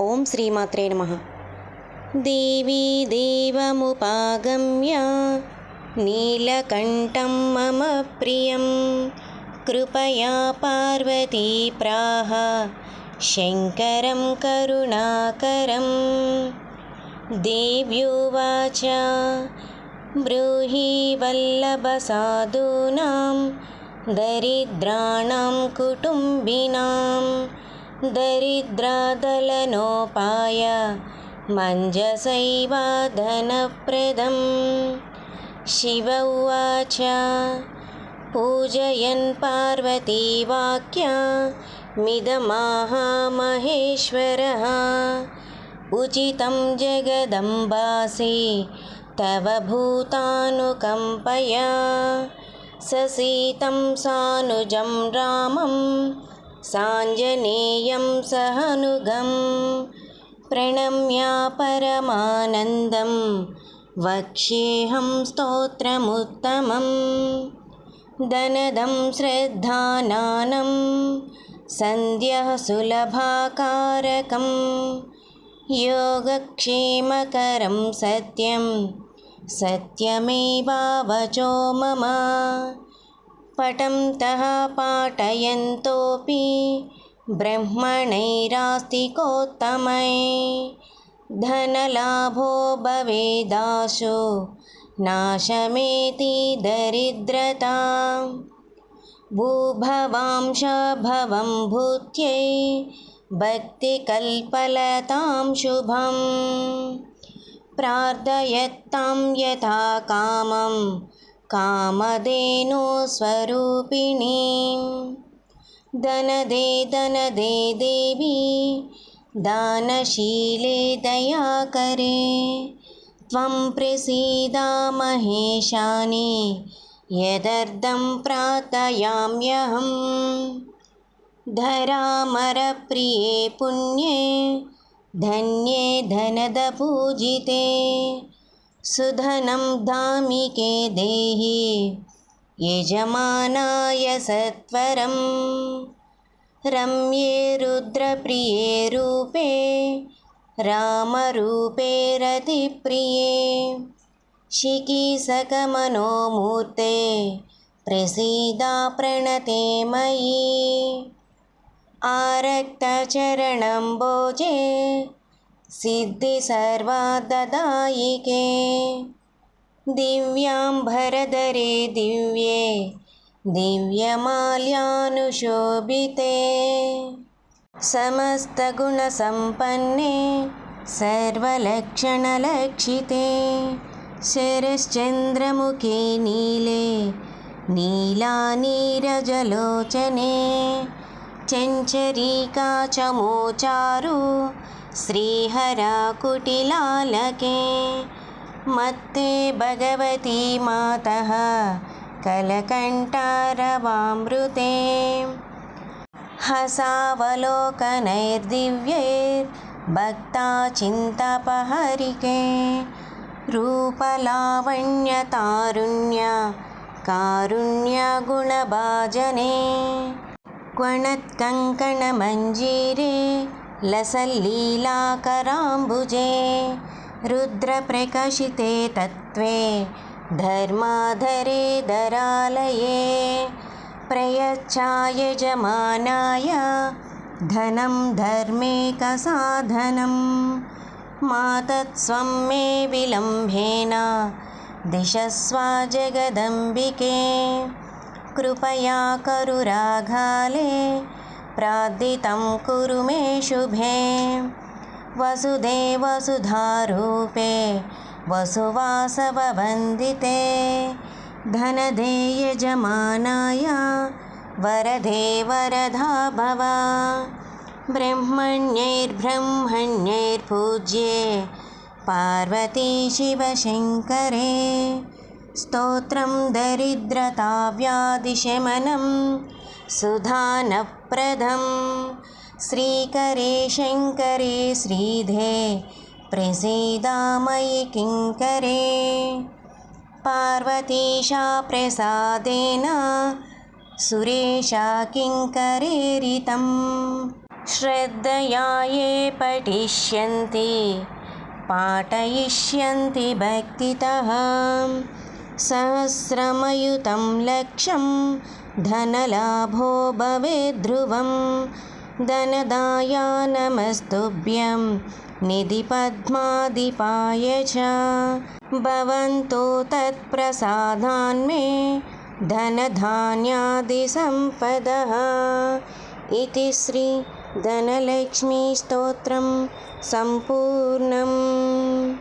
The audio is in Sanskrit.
ॐ श्रीमात्रे नमः। देवी देवमुपागम्य नीलकण्ठं मम प्रियं। कृपया पार्वती प्राह शङ्करं करुणाकरं। देव्योवाच ब्रूहि वल्लभसाधूनां दरिद्राणां कुटुम्बिनां दरिद्रादलनोपाय मञ्जसैवाधनप्रदं शिव उवाच पूजयन् पार्वतीवाक्या मिदमाहामहेश्वरः उचितं जगदम्बासि तव भूतानुकम्पया ससीतं सानुजं रामं साञ्जनेयं सहनुगं प्रणम्या परमानन्दं वक्ष्येऽहं स्तोत्रमुत्तमं दनदं श्रद्धानानं सन्ध्यः सुलभाकारकम् योगक्षेमकरं सत्यं सत्यमेवावचो मम पटन्तः पाठयन्तोऽपि ब्रह्मणैरास्तिकोत्तमै। धनलाभो भवेदाशु नाशमेति दरिद्रता। भूभवांश भवं भूत्यै भक्तिकल्पलतां शुभं प्रार्थयत्तां यथा कामं कामधेनुस्वरूपिणीं धनदे धनदे देवी दानशीले दयाकरे। त्वं प्रसीदा महेशानि यदर्थं प्रार्थयाम्यहम् धरामरप्रिये पुण्ये धन्ये धनदपूजिते सुधनं धामिके देहि यजमानाय सत्वरं। रम्ये रुद्रप्रिये रूपे रामरूपे रतिप्रिये। शिकीसकमनोमूर्ते प्रसीदा प्रणते मयि। आरक्तचरणम्बोजे सिद्धिसर्वाददायिके। दिव्याम्बरधरे दिव्ये दिव्यमाल्यानुशोभिते। समस्तगुणसम्पन्ने सर्वलक्षणलक्षिते। शरश्चन्द्रमुखे नीले नीलानीरजलोचने। चञ्चरीका चमोचारु श्रीहराकुटिलालके मत्ते भगवती मातः कलकण्ठारवामृते। हसावलोकनैर्दिव्यैर्भक्ता रूपलावण्यतारुण्य कारुण्यगुणभाजने। क्वणत्कङ्कणमञ्जीरे लसल्लीलाकराम्बुजे रुद्रप्रकाशिते तत्त्वे धर्माधरे धरालये प्रयच्छायजमानाय धनं धर्मेकसाधनं मातत्स्वं मे विलम्बेन दिशस्वा जगदम्बिके कृपया करुराघाले प्रार्थितं कुरु मे शुभे। वसुधे वसुधारूपे वसुवासववन्दिते। धनदे यजमानाय वरदे वरदा भव। ब्रह्मण्यैर्ब्रह्मण्यैर्पूज्ये पार्वती शिवशङ्करे। स्तोत्रं दरिद्रताव्याधिशमनं सुधानप्रदं श्रीकरे शङ्करे श्रीधे प्रसीदामयि किङ्करे। पार्वतीशा प्रसादेन सुरेशा किङ्करेरितं श्रद्धया ये पठिष्यन्ति पाठयिष्यन्ति भक्तितः। सहस्रमयुतं लक्षं धनलाभो भवेद्ध्रुवं धनदाया नमस्तुभ्यं निधिपद्मादिपाय च। भवन्तो तत्प्रसादान्मे धनधान्यादिसम्पदः। इति श्रीधनलक्ष्मीस्तोत्रं सम्पूर्णम्।